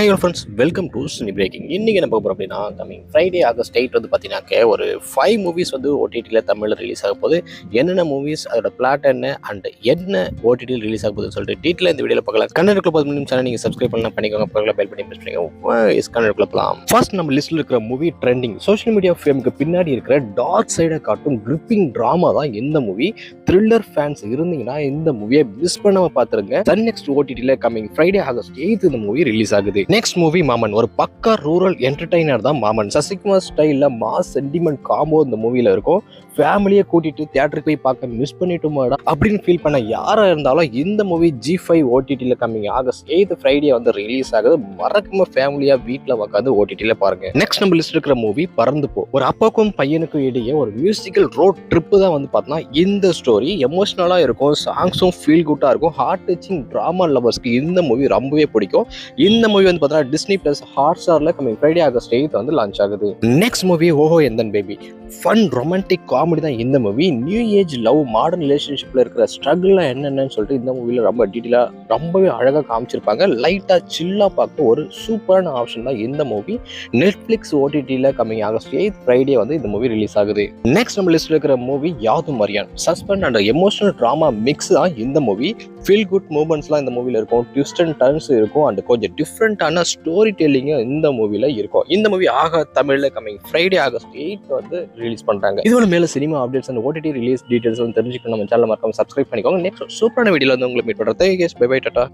Hi friends welcome to cine breaking இன்றைக்கி என்ன போகிறோம் அப்படின்னா கம்மிங் ஃப்ரைடே ஆகஸ்ட் எயிட் வந்து பார்த்தீங்கன்னாக்க ஒரு ஃபைவ் மூவிஸ் வந்து ஓடிடியில் தமிழில் ரிலீஸ் ஆக போகுது. என்னென்ன மூவிஸ் அதோட பிளாட் என்ன அண்ட் என்ன ஓடிடியில் ரிலீஸ் ஆக போகுதுன்னு சொல்லிட்டு டீட்டெயில் இந்த வீடியோவில் பார்க்கலாம். கன்னடக்குள்ள பத்து நிமிஷம் சேனல் நீங்கள் சப்ஸ்கிரைப் பண்ணலாம் பண்ணிக்கோங்க. பக்கத்தில் பெல் பண்ணி ப்ரெஸ் பண்ணிக்கோங்க. இஸ் போகலாம் ஃபர்ஸ்ட் நம்ம லிஸ்ட்டில் இருக்கிற மூவி ட்ரெண்டிங் சோஷியல் மீடியா ஃபேமுக்கு பின்னாடி இருக்கிற டார்க் சைடை காட்டும் கிரிப்பிங் ட்ராமா தான் இந்த மூவி த்ரில்லர் ஃபேன்ஸ் இருந்தீங்கன்னா இந்த மூவியை மிஸ் பண்ணாம பார்த்துருங்க சன் நெக்ஸ்ட் ஓடிடியில் கமிங் ஃப்ரைடே ஆகஸ்ட் எயித் இந்த மூவி ரிலீஸ் ஆகுது. நெக்ஸ்ட் மூவி மாமன் ஒரு பக்கா ரூரல் என்டர்டைனர் தான் மாமன் சசிகுமார் ஸ்டைலில் மாஸ் சென்டிமெண்ட் காம்போ இந்த மூவியில் இருக்கும். ஃபேமிலியை கூட்டிட்டு தியேட்டருக்கு போய் பார்க்க மிஸ் பண்ணிட்டோமாடா அப்படின்னு ஃபீல் பண்ண யாராக இருந்தாலும் இந்த மூவி ஜி ஃபைவ் ஓடிடியில் கம்மிங் ஆகஸ்ட் எய்த் ஃப்ரைடே வந்து ரிலீஸ் ஆகுது. மறக்காம ஃபேமிலியாக வீட்டில் உட்காந்து ஓடிடியில் பாருங்க. நெக்ஸ்ட் நம்ம லிஸ்ட் இருக்கிற மூவி பறந்து போ. ஒரு அப்பாவுக்கும் பையனுக்கும் இடையே ஒரு மியூசிக்கல் ரோட் ட்ரிப்பு தான் வந்து பார்த்தோம்னா இந்த ஸ்டோரி எமோஷனலாக இருக்கும். சாங்ஸும் ஃபீல் குட்டாக இருக்கும். ஹார்ட் டச்சிங் ட்ராமா லவர்ஸ்க்கு இந்த மூவி ரொம்பவே பிடிக்கும். இந்த மூவி வந்து பார்த்தீங்கன்னா டிஸ்னி பிளஸ் ஹாட் ஸ்டாரில் கம்மிங் ஃப்ரைடே ஆகஸ்ட் எயித் வந்து லான்ச் ஆகுது. Next movie Oho Enthan baby fun romantic comedy தான் இந்த movie new age love modern ரிலேஷன்ஷிப்பில் இருக்கிற ஸ்ட்ரகிள்லாம் என்னென்னு சொல்லிட்டு இந்த மூவியில் ரொம்ப டீட்டெயிலாக ரொம்பவே அழகாக காமிச்சிருப்பாங்க. லைட்டாக சில்லாக பார்க்க ஒரு சூப்பரான ஆப்ஷன் தான் இந்த மூவி நெட்ஃப்ளிக்ஸ் ஓடிடியில் கம்மிங் ஆகஸ்ட் எயித் ஃப்ரைடே வந்து இந்த மூவி ரிலீஸ் ஆகுது. நெக்ஸ்ட் நம்ம லிஸ்ட்டில் இருக்கிற மூவி யாதும் Maryan. Suspense and emotional drama mix தான் இந்த மூவி ஃபீல் குட் மூமெண்ட்ஸ்லாம் இந்த மூவியில் இருக்கும். ட்விஸ்ட் அண்ட் டர்ன்ஸ் இருக்கும். அண்ட் கொஞ்சம் டிஃப்ரெண்ட்டான ஸ்டோரி டெல்லிங்கும் இந்த மூவியில் இருக்கும். இந்த மூவி ஆக தமிழில் கம்மிங் ஃப்ரைடே ஆகஸ்ட் எயிட் வந்து ரிலீஸ் பண்ணுறாங்க இதோட மேலே cinema updates and OTT release details வந்து தெரிஞ்சுக்கணும் நம்ம சேனல் மறக்காம சப்ஸ்கிரைப் பண்ணிக்கோங்க. நெக்ஸ்ட் சூப்பரான வீடியோவில் வந்து உங்களுக்கு மீட் பண்ணுறது பை பை டாட்டா